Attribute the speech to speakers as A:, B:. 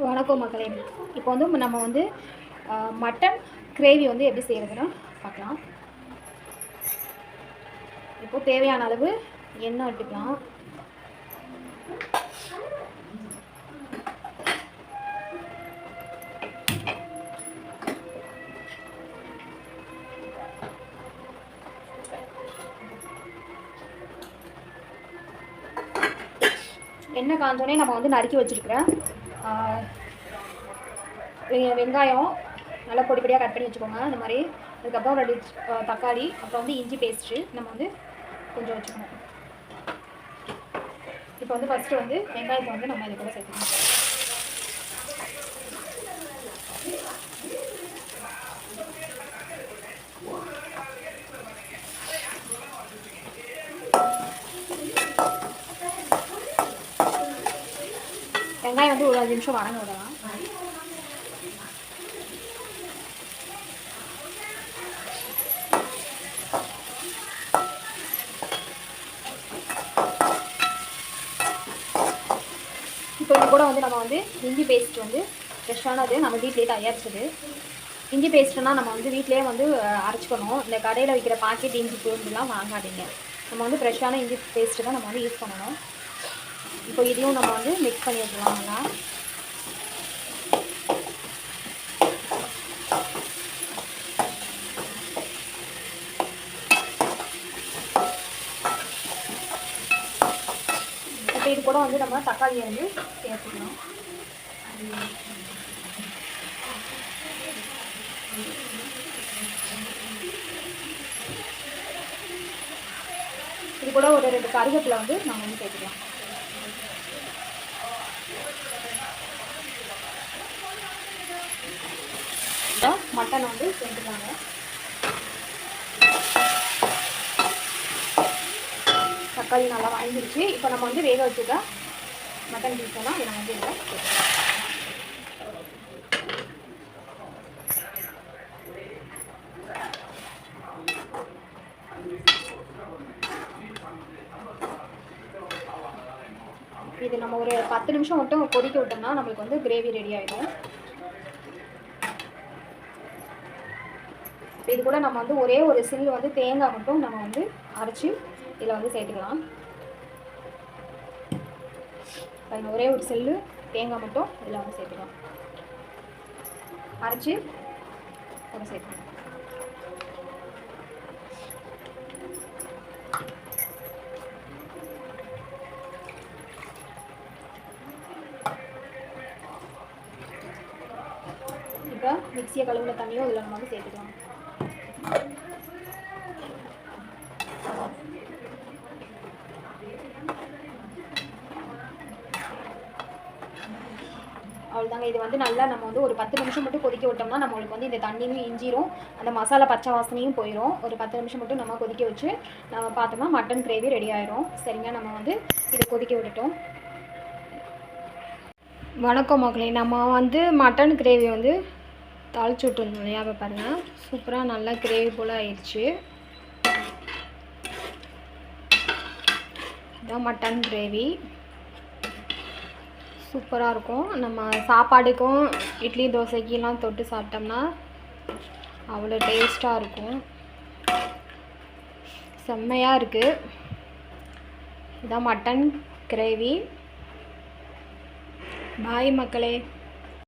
A: வணக்கம் மக்களே. இப்போ வந்து நம்ம வந்து மட்டன் கிரேவி வந்து எப்படி செய்கிறதுன்னா பார்க்கலாம். இப்போ தேவையான அளவு எண்ணெய் விட்டுக்கலாம் எண்ணெய் காஞ்சோடனே நம்ம வந்து நறுக்கி வச்சுருக்கிறேன் வெங்காயம் நல்லா பொடி பொடியாக கட் பண்ணி வச்சுக்கோங்க இந்த மாதிரி. அதுக்கப்புறம் ரெண்டு தக்காளி அப்புறம் வந்து இஞ்சி பேஸ்ட்டு நம்ம வந்து கொஞ்சம் வச்சுக்கணும். இப்போ வந்து ஃபஸ்ட்டு வந்து வெங்காயத்தை வந்து நம்ம இது கூட சேர்த்துக்கணும். வெங்காயம் வந்து ஒரு அஞ்சு நிமிஷம் வணங்க விடலாம் இப்போ இது கூட வந்து நம்ம வந்து இஞ்சி பேஸ்ட் வந்து ஃப்ரெஷ்ஷானது நம்ம வீட்டிலே தயாரிச்சது. இஞ்சி பேஸ்ட்னால் நம்ம வந்து வீட்டிலேயே வந்து அரைச்சிக்கணும். இந்த கடையில் விற்கிற பாக்கெட் இஞ்சி பூண்டுலாம் வாங்காதீங்க. நம்ம வந்து ஃப்ரெஷ்ஷான இஞ்சி பேஸ்ட்டு தான் நம்ம வந்து யூஸ் பண்ணணும். இப்போ இதையும் நம்ம வந்து மிக்ஸ் பண்ணி நல்லா இப்போ இது கூட வந்து நம்ம தக்காளியை வந்து சேர்த்துக்கணும் இது கூட ஒரு ரெண்டு கருவேப்பிலை வந்து நம்ம வந்து சேர்த்துக்கலாம். மட்டன் வந்து செஞ்சுருவாங்க தக்காளி நல்லா வாங்கிடுச்சு இப்போ நம்ம வந்து வேக வச்சுக்க மட்டன் பீஸெல்லாம் இதை வந்து இதில் இது நம்ம ஒரு பத்து நிமிஷம் மட்டும் கொதிக்க விட்டோம்னா நம்மளுக்கு வந்து கிரேவி ரெடி ஆகிடும் இது கூட நம்ம வந்து ஒரே ஒரு சில் வந்து தேங்காய் மட்டும் நம்ம வந்து அரைச்சி இதில் வந்து சேர்த்துக்கலாம். ஒரே ஒரு சில்லு தேங்காய் மட்டும் இதில் வந்து சேர்த்துக்கலாம். அரைச்சி அதை சேர்த்துக்கலாம். இப்போ மிக்சியை கழுவுல தண்ணியும் இதில் நம்ம வந்து சேர்த்துக்கலாம். அவ்வளோதாங்க இது வந்து நல்லா நம்ம வந்து ஒரு பத்து நிமிஷம் மட்டும் கொதிக்க விட்டோம்னா நம்மளுக்கு வந்து இந்த தண்ணியும் இஞ்சிரும் அந்த மசாலா பச்சை வாசனையும் போயிடும் ஒரு பத்து நிமிஷம் மட்டும் நம்ம கொதிக்க வச்சு நம்ம பார்த்தோம்னா மட்டன் கிரேவி ரெடி ஆயிரும். சரிங்க நம்ம வந்து இதை கொதிக்க விட்டுட்டோம். வணக்கம் மக்களே நம்ம வந்து மட்டன் கிரேவி வந்து தாளிச்சு விட்டுருந்தோம் இல்லையா? அப்போ பாருங்கள் சூப்பராக நல்லா கிரேவி போல் ஆயிடுச்சு. இதான் மட்டன் கிரேவி சூப்பராக இருக்கும். நம்ம சாப்பாடுக்கும் இட்லி தோசைக்கெலாம் தொட்டு சாப்பிட்டோம்னா அவ்வளோ டேஸ்ட்டாக இருக்கும். செம்மையாக இருக்குது இதான் மட்டன் கிரேவி பாய் மக்களே.